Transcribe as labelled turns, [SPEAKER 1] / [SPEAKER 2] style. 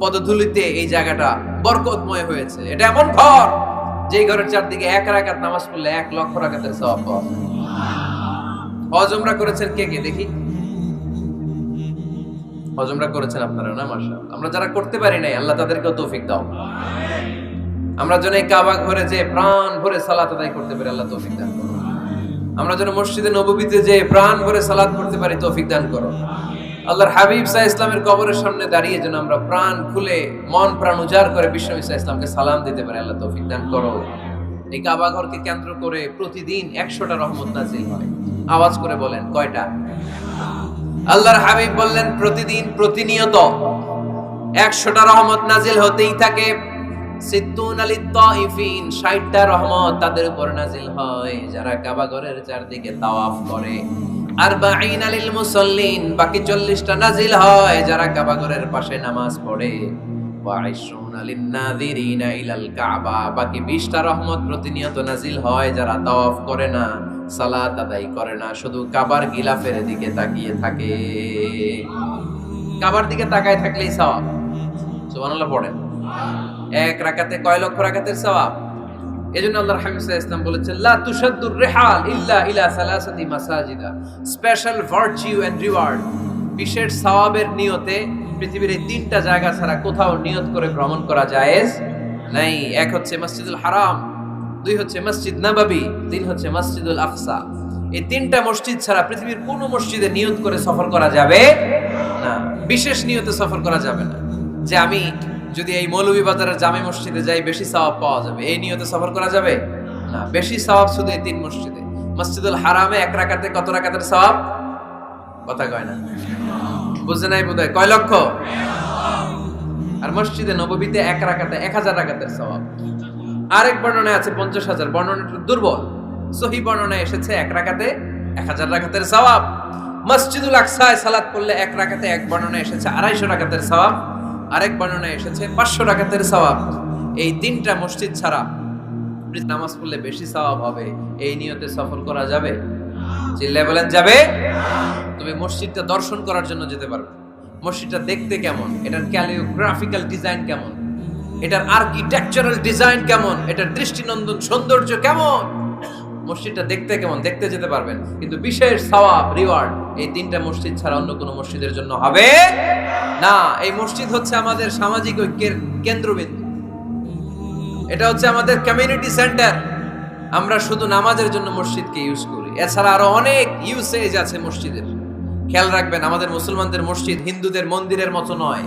[SPEAKER 1] পদধূলিতে এই জায়গাটা বরকতময় হয়েছে। এটা এমন ঘর যে ঘরের চারদিকে এক রাকাত নামাজ পড়লে এক লক্ষ রাকাতের সওয়াব পাওয়া যায়। হজ উমরা করেছেন কে কে দেখি? হজমরা করেছেন আপনারা না, মাশাআল্লাহ। আমরা যারা করতে পারি নাই, আল্লাহ তাদেরকেও তৌফিক দাও। আমরা যেন এই কাবা ঘরে যে প্রাণ ভরে সালাত আদায় করতে পারি, আল্লাহ তৌফিক দান করো আমরা যেন মসজিদে নববীতে যে প্রাণ ভরে সালাত করতে পারি, তৌফিক দান করো আল্লাহর হাবিব সাহ ইসলামের কবরের সামনে দাঁড়িয়ে যেন আমরা প্রাণ খুলে, মন প্রাণ উজাড় করে বিশ্ব ইসা ইসলামকে সালাম দিতে পারি, আল্লাহ তৌফিক দান করো। এই কাবা ঘরকে কেন্দ্র করে প্রতিদিন একশোটা রহমত নাজিল হয়। আওয়াজ করে বলেন, কয়টা? আল্লাহর হাবিব বললেন, প্রতিদিন প্রতিনিয়ত একশোটা রহমত নাজিল হতেই থাকে। সিদ্দুন আলী তাইফিন ষাটটা রহমত তাদের উপর নাজিল হয়, যারা কাবা ঘরের চারদিকে তাওয়াফ করে। আর আলিল মুসল্লিন বাকি চল্লিশটা নাজিল হয় যারা কাবা ঘরের পাশে নামাজ পড়ে। প্রতিনিয়ত নাজিল হয় যারা করে না করে না, শুধু কাবার গিলাফের দিকে তাকিয়ে থাকে। কাবার দিকে তাকায় থাকলেই সওয়াব। পড়েন। এক রাকাতে কয় লক্ষ রাকাতের সওয়াব? এজন্য হাবিব সাল্লাল্লাহু আলাইহি বলেছেন, লা তুশাদ্দুর রিহাল ইল্লা ইলা সালাসাতি মাসাজিদা। স্পেশাল ভার্চু এন্ড রিওয়ার্ড বিশেষ সওয়াবের নিয়তে পৃথিবীর এই তিনটা জায়গা ছাড়া কোথাও নিয়ত করে ভ্রমণ করা জায়েজ নাই। এক হচ্ছে মসজিদুল হারাম, দুই হচ্ছে মসজিদ নাবাবি, তিন হচ্ছে মসজিদুল আকসা। এই তিনটা মসজিদ ছাড়া পৃথিবীর কোন মসজিদে নিয়ত করে সফর করা যাবে না। বিশেষ নিয়তে সফর করা যাবে না। যে আমি যদি এই মৌলভীবাজারের জামে মসজিদে যাই, বেশি সওয়াব পাওয়া যাবে। এই নিয়তে সফর করা যাবে? না, বেশি সওয়াব শুধু এই তিন মসজিদে। মসজিদুল হারামে এক রাকাতে কত রাকাতের সওয়াব? কথা কয় না। বুঝে নাই বোধহয়? কয় লক্ষ? আর মসজিদে নববীতে এক রাকাতে এক হাজার রাকাতের সওয়াব। আরেক বর্ণনায় আছে পঞ্চাশ হাজার। বর্ণনাটা দুর্বল। সহি বর্ণনায় এসেছে এক রাকাতে এক হাজার রাকাতের সওয়াব। মসজিদুল আকসায় সালাত করলে এক রাকাতে এক বর্ণনা এসেছে আড়াইশো রাকাতের সওয়াব। আরেক বর্ণনায় এসেছে, পাঁচশো রাকাতের সওয়াব। এই তিনটা মসজিদ ছাড়া নামাজ পড়লে বেশি সওয়াব হবে। এই নিয়তে সফর করা যাবে? চিল্লায় বলেন, যাবে। তুমি মসজিদটা দর্শন করার জন্য যেতে পারবে। মসজিদটা দেখতে কেমন? এটার ক্যালিওগ্রাফিক্যাল ডিজাইন কেমন? এটার আর্কিটেকচারাল ডিজাইন কেমন? এটার দৃষ্টিনন্দন সৌন্দর্য কেমন? মসজিদটা দেখতে কেমন? দেখতে যেতে পারবেন। কিন্তু বিশেষ সওয়াব, রিওয়ার্ড, এই তিনটা মসজিদ ছাড়া অন্য কোনো মসজিদের জন্য হবে না। এই মসজিদ হচ্ছে আমাদের সামাজিক ঐক্যের কেন্দ্রবিন্দু। এটা হচ্ছে আমাদের কমিউনিটি সেন্টার আমরা শুধু নামাজের জন্য মসজিদকে ইউজ করি। এছাড়া আরও অনেক ইউসেজ আছে মসজিদের। খেয়াল রাখবেন, আমাদের মুসলমানদের মসজিদ হিন্দুদের মন্দিরের মতো নয়।